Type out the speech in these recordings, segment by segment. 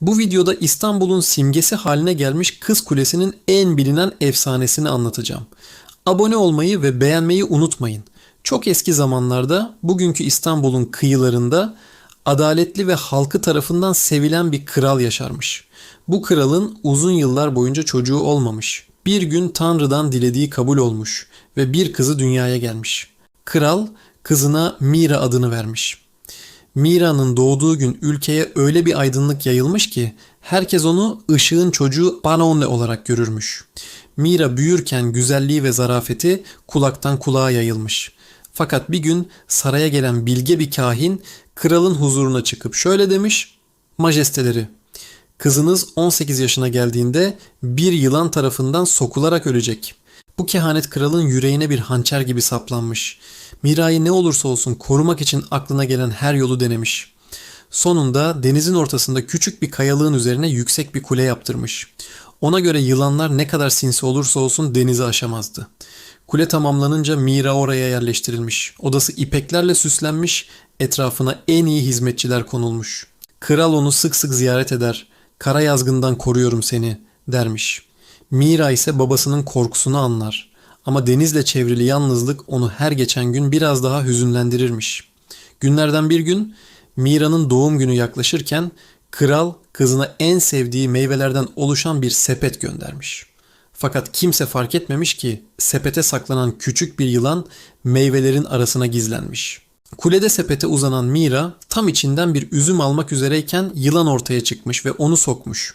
Bu videoda İstanbul'un simgesi haline gelmiş Kız Kulesi'nin en bilinen efsanesini anlatacağım. Abone olmayı ve beğenmeyi unutmayın. Çok eski zamanlarda bugünkü İstanbul'un kıyılarında adaletli ve halkı tarafından sevilen bir kral yaşarmış. Bu kralın uzun yıllar boyunca çocuğu olmamış. Bir gün Tanrı'dan dilediği kabul olmuş ve bir kızı dünyaya gelmiş. Kral kızına Mira adını vermiş. Mira'nın doğduğu gün ülkeye öyle bir aydınlık yayılmış ki herkes onu ışığın çocuğu Panonle olarak görürmüş. Mira büyürken güzelliği ve zarafeti kulaktan kulağa yayılmış. Fakat bir gün saraya gelen bilge bir kahin kralın huzuruna çıkıp şöyle demiş: Majesteleri, kızınız 18 yaşına geldiğinde bir yılan tarafından sokularak ölecek. Bu kehanet kralın yüreğine bir hançer gibi saplanmış. Mira'yı ne olursa olsun korumak için aklına gelen her yolu denemiş. Sonunda denizin ortasında küçük bir kayalığın üzerine yüksek bir kule yaptırmış. Ona göre yılanlar ne kadar sinsi olursa olsun denizi aşamazdı. Kule tamamlanınca Mira oraya yerleştirilmiş. Odası ipeklerle süslenmiş, etrafına en iyi hizmetçiler konulmuş. Kral onu sık sık ziyaret eder. Kara yazgından koruyorum seni dermiş. Mira ise babasının korkusunu anlar. Ama denizle çevrili yalnızlık onu her geçen gün biraz daha hüzünlendirirmiş. Günlerden bir gün Mira'nın doğum günü yaklaşırken kral kızına en sevdiği meyvelerden oluşan bir sepet göndermiş. Fakat kimse fark etmemiş ki sepete saklanan küçük bir yılan meyvelerin arasına gizlenmiş. Kulede sepete uzanan Mira tam içinden bir üzüm almak üzereyken yılan ortaya çıkmış ve onu sokmuş.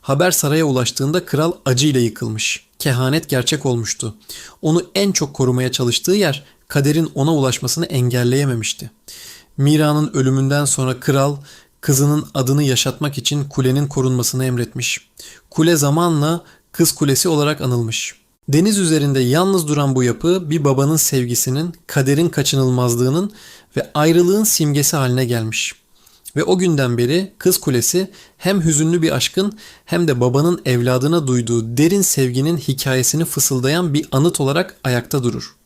Haber saraya ulaştığında kral acıyla yıkılmış. Kehanet gerçek olmuştu. Onu en çok korumaya çalıştığı yer kaderin ona ulaşmasını engelleyememişti. Mira'nın ölümünden sonra kral kızının adını yaşatmak için kulenin korunmasını emretmiş. Kule zamanla Kız Kulesi olarak anılmış. Deniz üzerinde yalnız duran bu yapı bir babanın sevgisinin, kaderin kaçınılmazlığının ve ayrılığın simgesi haline gelmiş. Ve o günden beri Kız Kulesi hem hüzünlü bir aşkın hem de babanın evladına duyduğu derin sevginin hikayesini fısıldayan bir anıt olarak ayakta durur.